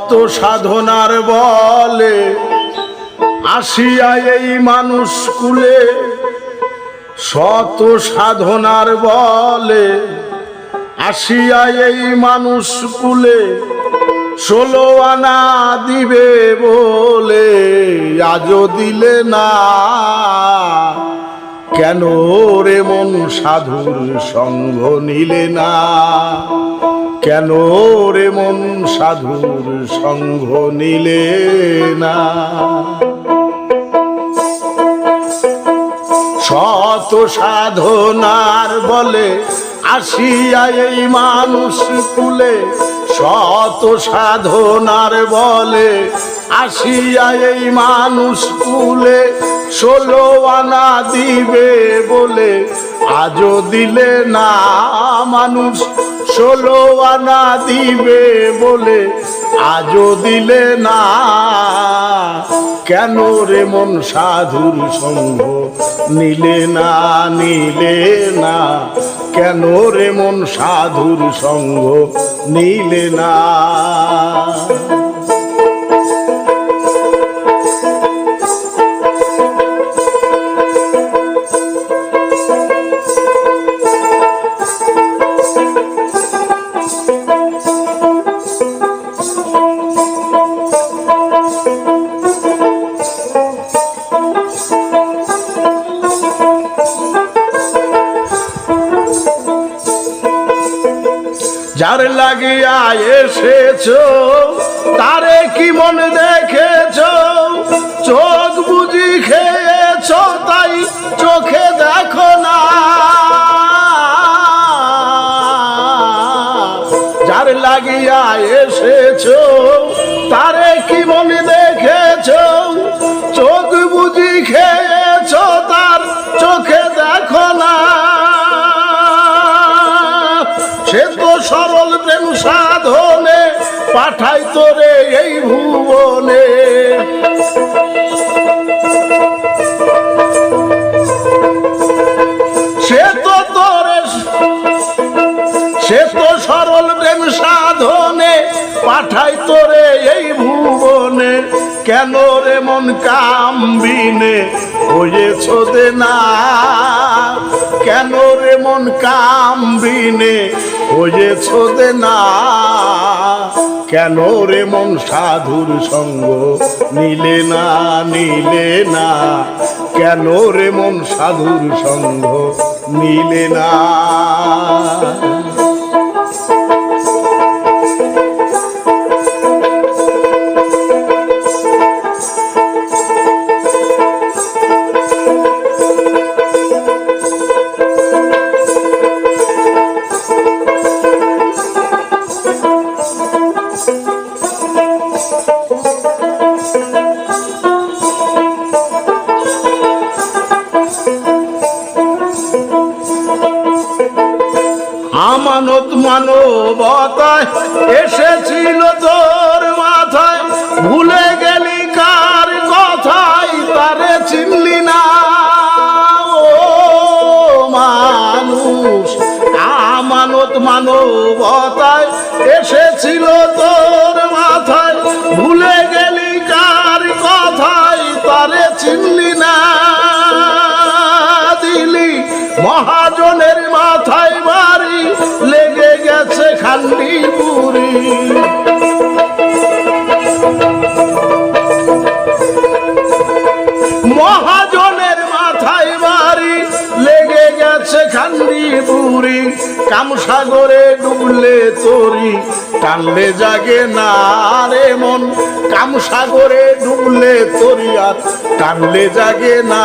শত সাধনার বলে আসিয়া এই মানুষ কুলে। শত সাধনার বলে আসিয়া এই মানুষ কুলে। ষোলো আনা দিবে বলে, আজও দিলে না। কেন রে মন সাধুর সঙ্গ নিলে না? কেন রে মন সাধুর সঙ্গ নিলে না? শত সাধনার বলে আসিয়া এই মানুষ কুলে, শত সাধনার বলে আসিয়া এই মানুষ কুলে, ষোলো আনা দিবে বলে আজও দিলে না মানুষ, ষোলো আনা দিবে বলে। আজও দিলে না, কেন রে মন সাধুর সঙ্গ? নিলে না নিলে না, কেন রে মন সাধুর সঙ্গ? নিলে না। সে তো সরল প্রেম সাধনে পাঠাই তোরে এই ভুবনে। সে তো তোরে সে তো সরল প্রেম সাধনে পাঠাই তোরে এই কেন রে মন কামবিনে? হয়েছ দে না। কেন রে মন কামবিনে? হয়েছ দে না। কেন রে মন সাধুর সঙ্গ নিলে না নিলে না? কেন রে মন সাধুর সঙ্গ নিলে না? মহাজনের মাথায় মারি, লেগে গেছে খান্ডি পুরি মহাজনের মাথায় বাড়ি লেগে গেছে খান্ডি বুড়ি। কামসাগরে ডুবলে তরি, টানলে জাগে না রে মন। কামসাগরে ডুবলে তরি আর টানলে জাগে না।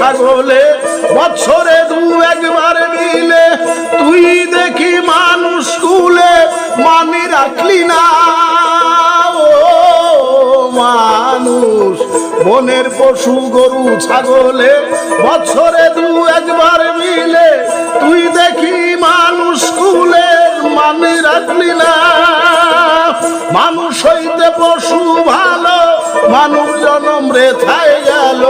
ছাগলে বছরে দু একবার মিলে তুই দেখি মানুষ কুলে মানি রাখলি না। মানুষ, বনের পশু গরু ছাগলে বছরে দু একবার মিলে তুই দেখি মানুষ কুলে মানি রাখলি না। মানুষ হইতে পশু ভালো, মানুষ জনম রেথায় গেল।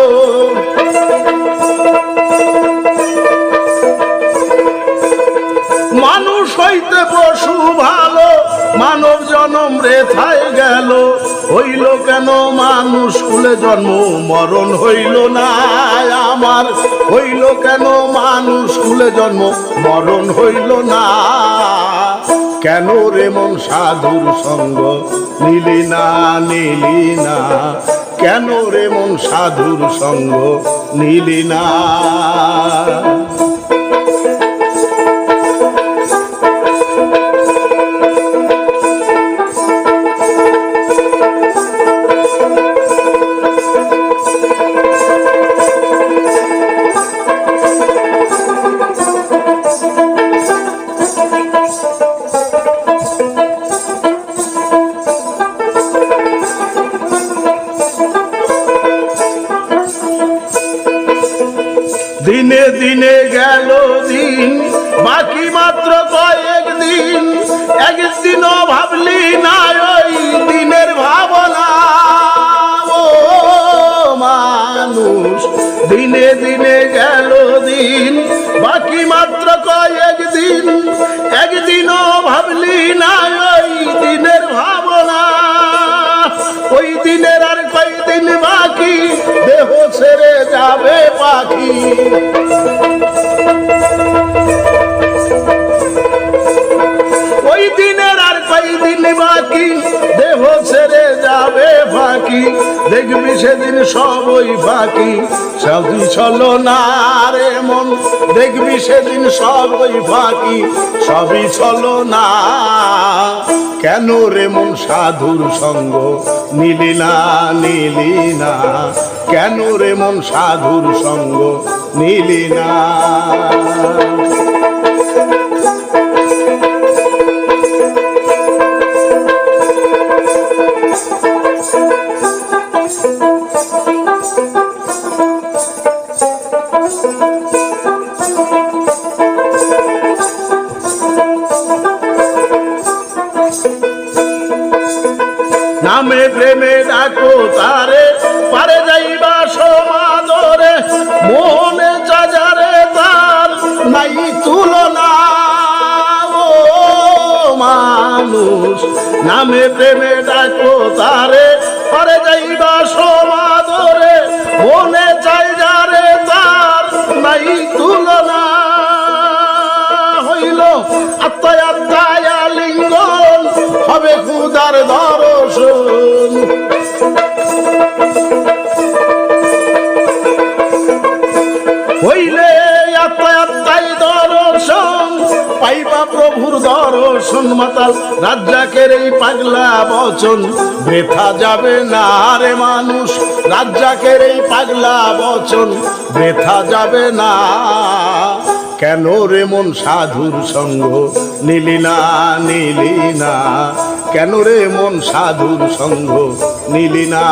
পশু ভালো, মানব জনম রেথায় গেল। হইল কেন মানুষ কুলে জন্ম, মরণ হইল না আমার। হইল কেন মানুষ কুলে জন্ম, মরণ হইল না। কেন রে মন সাধুর সঙ্গ, নিলি না নিলি না? কেন রে মন সাধুর সঙ্গ, নিলি না? ওই দিনের আর কয়দিন বাকি, দেহ ছেড়ে যাবে ফাঁকি। দেখবি সেদিন সব ওই ফাঁকি। সবই চলো না রে মন, দেখবি সেদিন সব ওই ফাঁকি। সবই চলো না। কেন রে মন সাধুর সঙ্গ নিলি না নিলি না? কেন রে মন সাধুর সঙ্গ নিলি না? নামে প্রেমে ডাকো তারে পারে যাইবা নাই তুলনা। মানুষ, নামে প্রেমে ডাকো তারে পারে যাইবা সমাদরে, মনে চাই যারে তার নাই তুলনা। হইল আত্মায় আত্মায় লিঙ্গন, হবে খুদার দর্শন প্রভুর দর্শন মাতাল, রাজ্জাকের এই পাগলা বচন। বৃথা যাবে না রে মানুষ, রাজ্জাকের এই পাগলা বচন। বৃথা যাবে না। কেন রে মন সাধুর সঙ্গ? নিলি না নিলি না। কেন রে মন সাধুর সঙ্গ? নিলি না।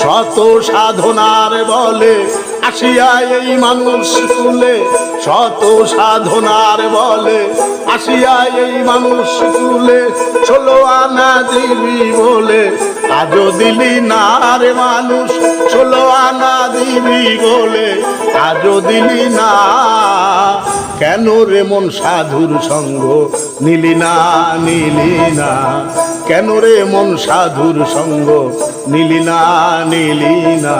শত সাধনার বলে আসিয়া এই মানুষ কুলে শত সাধনার বলে আসিয়া এই মানুষ কুলে ষোলো আনা দিবি বলে আজও দিলি না রে মানুষ। ষোলো আনা দিবি বলে আজও দিলি না। কেন রে মন সাধুর সঙ্গ নিলি না নিলি না? কেন রে মন সাধুর সঙ্গ নিলি না নিলি না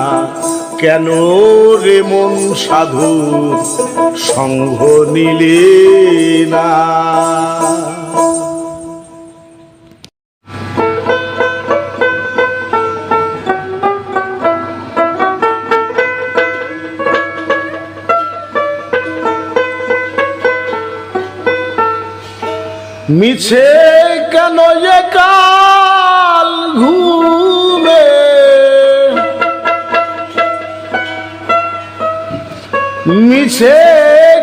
কেন রে মন সাধুর সঙ্গ নিলি না মিছে কেন এ মিছে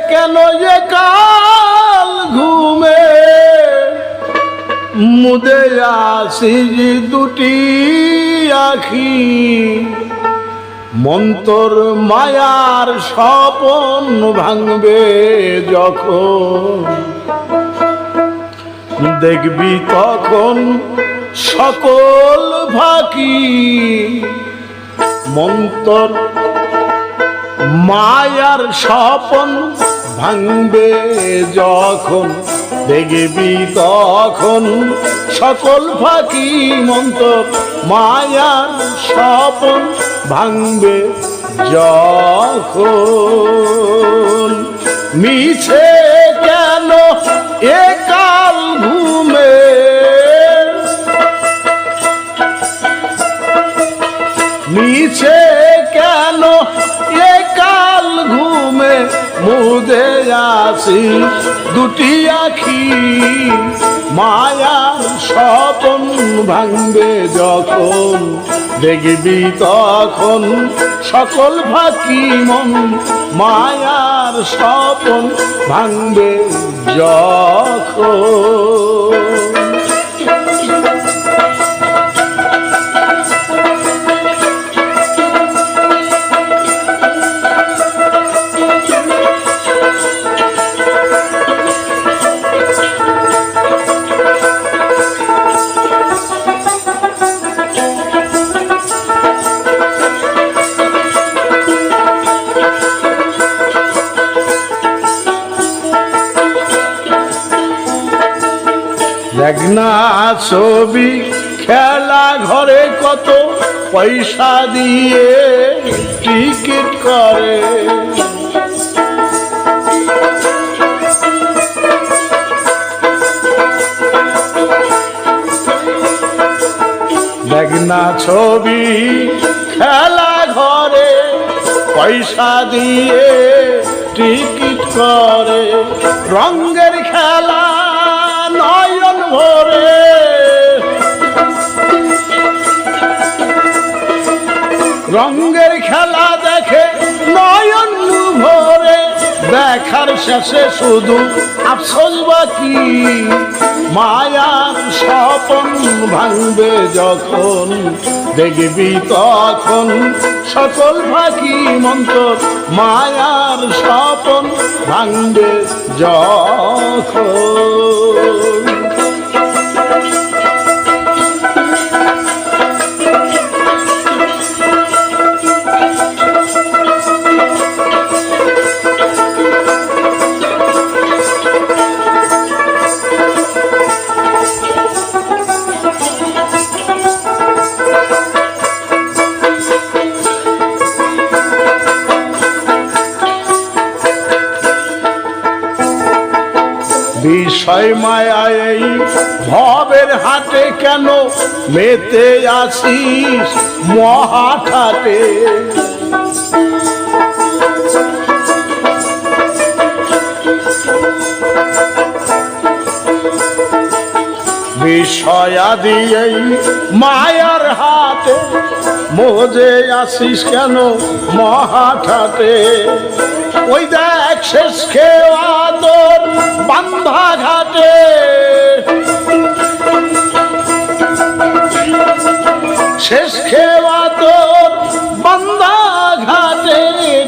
কেন যে কাল ঘুমে? মুদে আসি দুটি আখি। মন্তর মায়ার স্বপন ভাঙবে যখন। দেখবি তখন সকল ফাঁকি। মন্তর মায়ার স্বপন ভাঙবে যখন, দেখবি তখন। সকল ফাঁকি মন্তর মায়ার স্বপন ভাঙবে যখন। মিছে কেন একাল ঘুমে মিছে কেন একাল ঘুমে মুদে আসি দুটি আখি মায়ার স্বপন ভাঙবে যখন দেখবি তখন সকল ফাঁকি মন মায়ার স্বপন ভাঙবে যখন। না ছবি, খেলা ঘরে কত পয়সা দিয়ে টিকিট করে। না ছবি, খেলা ঘরে পয়সা দিয়ে টিকিট করে। রঙ্গের খেলা নয়ন রঙ্গের খেলা দেখে নয়ন ভরে। দেখার শেষে শুধু আফসোস বাকি। মায়ার স্বপন ভাঙবে যখন, দেখবি তখন সকল ফাঁকি মন্তর। মায়ার স্বপন ভাঙবে যখন। বিষয় এই ভবের হাটে কেন মেতে আসিস মহাঠাটে বিষয়াদি এই মায়ার হাতে মোজে আসিস কেন মহাঠাটে ওই দেখ শেষ খেওয়া তোর বান্ধা ঘাটে। শেষ খেওয়া তোর বান্ধা ঘাটে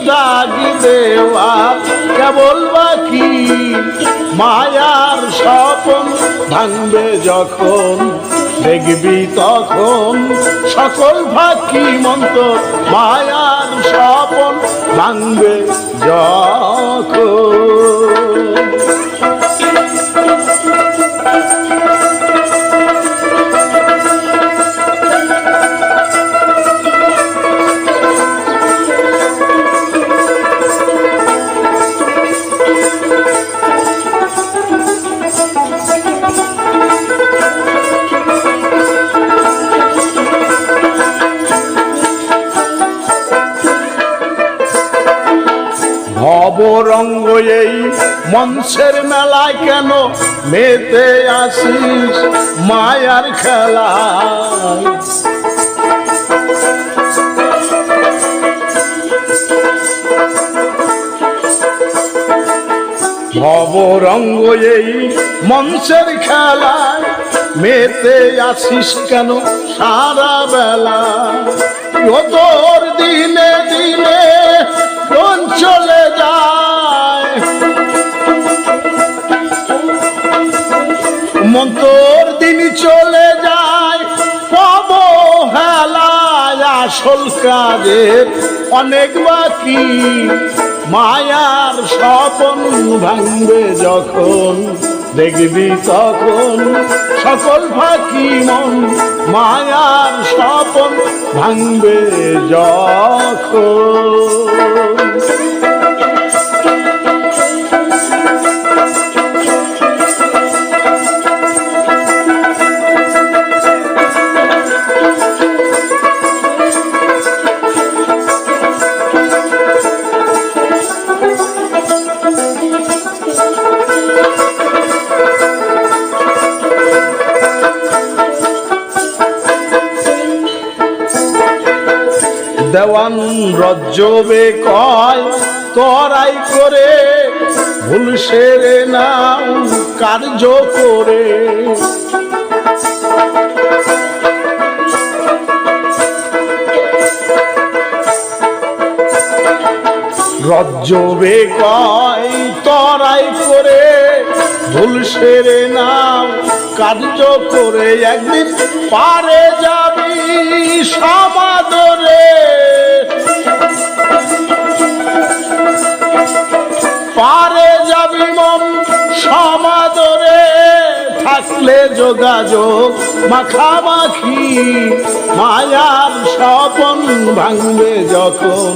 ডাকি দেওয়া কেবল বাকি মায়ার স্বপন ভাঙবে যখন দেখবি তখন সকল ভাকি মন্ত্র মায়ার স্বপন ভাঙবে যখন। মঞ্চের মেলায় কেন মেতে আসিস মায়ার খেলা? নবরঙ্গ এই মঞ্চের খেলায় মেতে আসিস কেন সারা বেলা? তোর দিনে দিনে চলে যায়। মন্তর দিন চলে যায়। পাব হেলায় আসল কাজের অনেক বাকি। মায়ার স্বপন ভাঙবে যখন দেখবি তখন সকল ফাঁকি মন। মায়ার স্বপন ভাঙবে যখন। দেওয়ান রজ্জবে কয় তরাই করে, ভুল সেরে নাও, কার্য করে। রজ্জবে কয় তরাই করে, ভুল সেরে নাও, কার্য করে। একদিন পারে যাবি সমাদরে। পারে যাবি মন সমাদরে, থাকলে যোগাযোগ মাখামাখি, মায়ার স্বপন ভাঙবে যখন।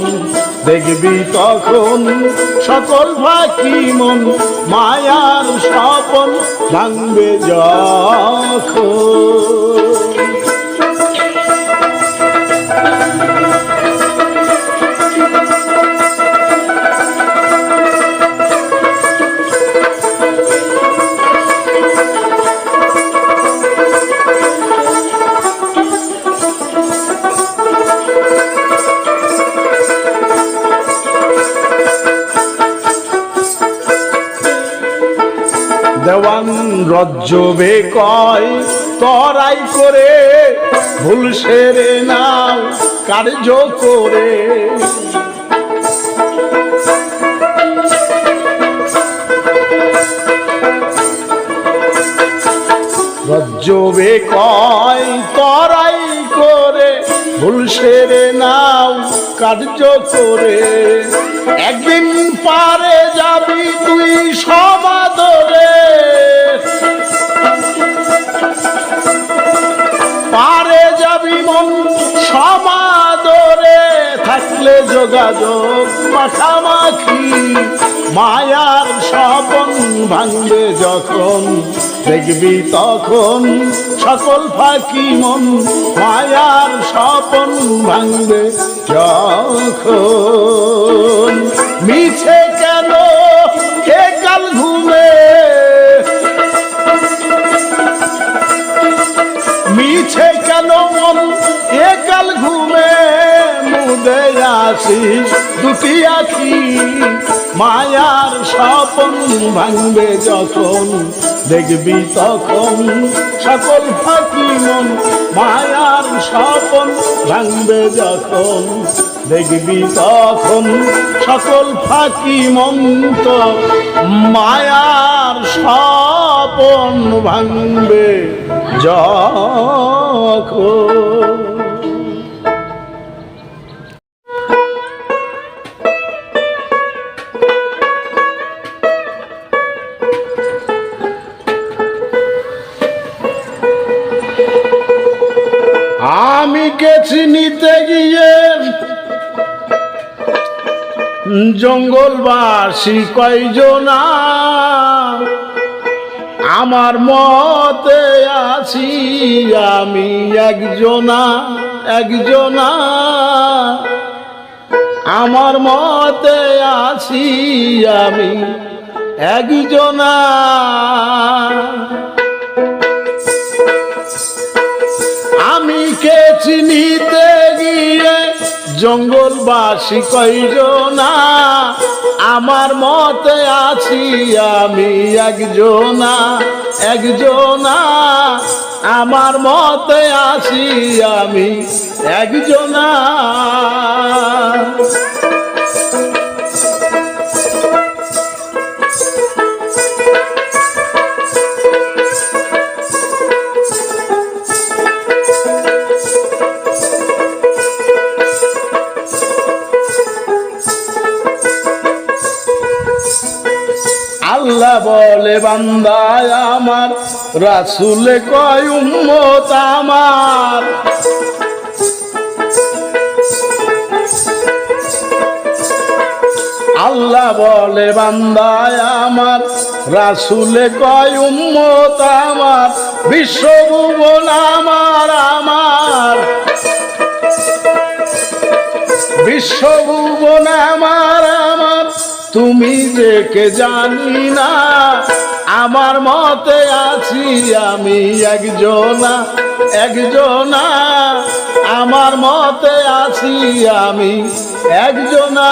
দেখবি তখন সকল ফাঁকি মন, মায়ার স্বপন ভাঙবে যখন। দেওয়ান রজ্জবে কয়, তরাই করে ভুল সেরে নাও, কার্য করে। রজ্জবে কয়, তরাই করে ভুল সেরে নাও, কার্য করে। একদিন পারে যাবি তুই সমাদরে পারে যাবি মন সমাদরে থাকলে যোগাযোগ মাখামাখি মায়ার স্বপন ভাঙবে যখন দেখবি তখন সকল ফাঁকি মন মায়ার স্বপন ভাঙবে যখন। মিছে কেন কে কাল ঘুমে? মিছে কেন মন একাল ঘুমে? মুদে আসিস দুটি আখি, মায়ার স্বপন ভাঙবে যখন। দেখবি তখন সকল ফাঁকি মন, মায়ার স্বপন ভাঙবে যখন। দেখবি তখন সকল ফাঁকি মন মন্ত মায়ার স্বপন ভাঙবে যখন। জঙ্গলবাসী কয়জনা? আমার মতে আছি আমি একজনা একজনা। আমার মতে আছি আমি একজনা। আমি কে চিনিতে গিয়ে কইল না আমার মতে আছি আমি একজনা একজনা। আমার মতে আছি আমি একজনা। আল্লাহ বলে, বান্দায় আমার, রাসুল কয়, উম্মত আমার। আল্লাহ বলে, বান্দায় আমার, রাসুলে কয়, উম্মত আমার। বিশ্বভুবন আমার আমার। বিশ্বভুবন আমার আমার। তুমি দেখে জানি না, আমার মতে আছি আমি একজনা একজনা। আমার মতে আছি আমি একজনা।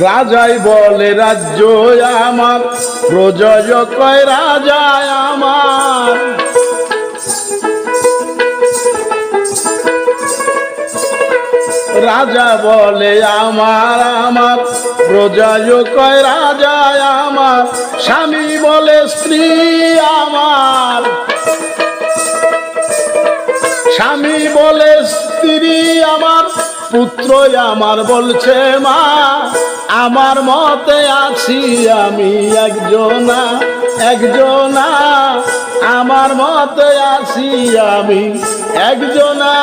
রাজাই বলে রাজ্য আমার। প্রজয় কয় রাজায় আমার। রাজা বলে, আমার আমার। প্রজয় কয় রাজায় আমার। স্বামী বলে, স্ত্রী আমার। স্বামী বলে, স্ত্রী আমার। পুত্র আমার বলছে, মা আমার মতে আছি আমি একজনা একজনা। আমার মতে আছি আমি একজনা।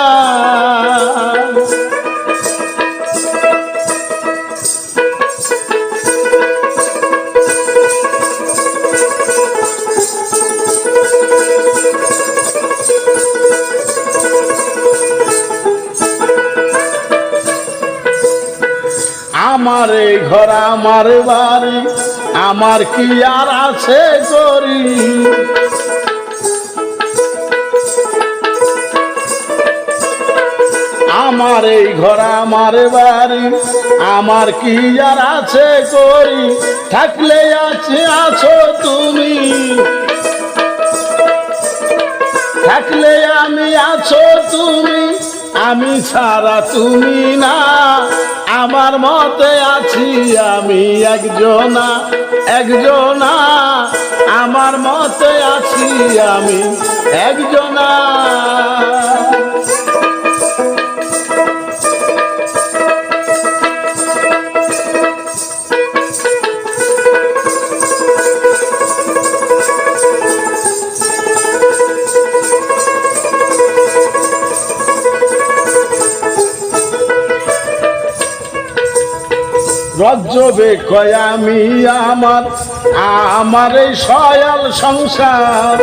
আমার ঘর, আমার বাড়ি, আমার কি আর আছে করি আমার এই ঘর, আমার বাড়ি, আমার কি আর আছে করি থাকলে আছে, আছো তুমি। থাকলে আমি আছো তুমি। আমি ছাড়া তুমি না। আমার মতে আছি আমি একজনা একজনা। আমার মতে আছি আমি একজনা। রজ্জবে কয় আমি আমার আমার এই সয়াল সংসার।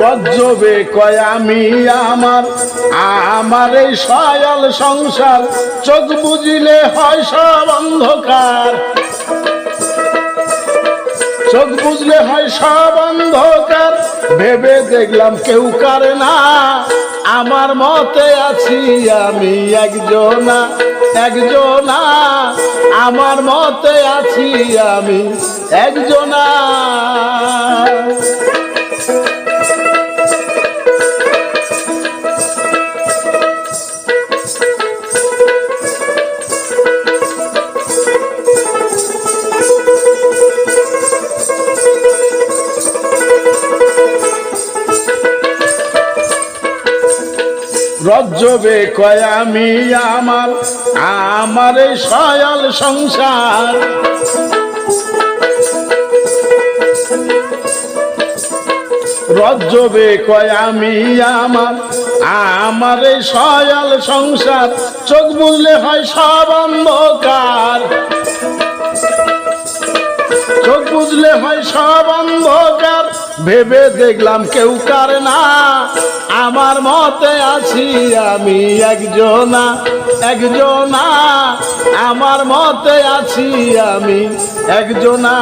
রজ্জবে কয় আমি আমার আমার এই সয়াল সংসার। চোখ বুঝিলে হয় সব অন্ধকার। চোখ বুঝলে হয় সব অন্ধকার। ভেবে দেখলাম কেউ কারে না। আমার মতে আছি আমি একজনা একজনা। আমার মতে আছি আমি একজনা। রজ্জবে কয় আমি আমার আমার সয়াল সংসার। রজ্জবে কয় আমি আমার আমার সয়াল সংসার। চোখ বুঝলে হয় সব অন্ধকার। চোখ বুঝলে হয় সব অন্ধকার। ভেবে দেখলাম কেউ কার না। আমার মতে আছি আমি একজনা একজনা। আমার মতে আছি আমি একজনা।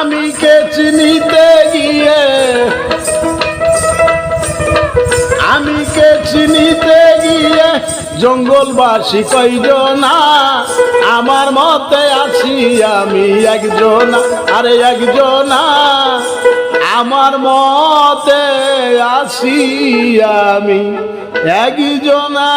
আমি কে চিনিতে গিয়ে? আমি কে চিনিতে গিয়ে জঙ্গলবাসী কয়জনা? আমার মতে আছি আমি একজনা, আরে একজনা। আমার মতে আছি আমি একজনা।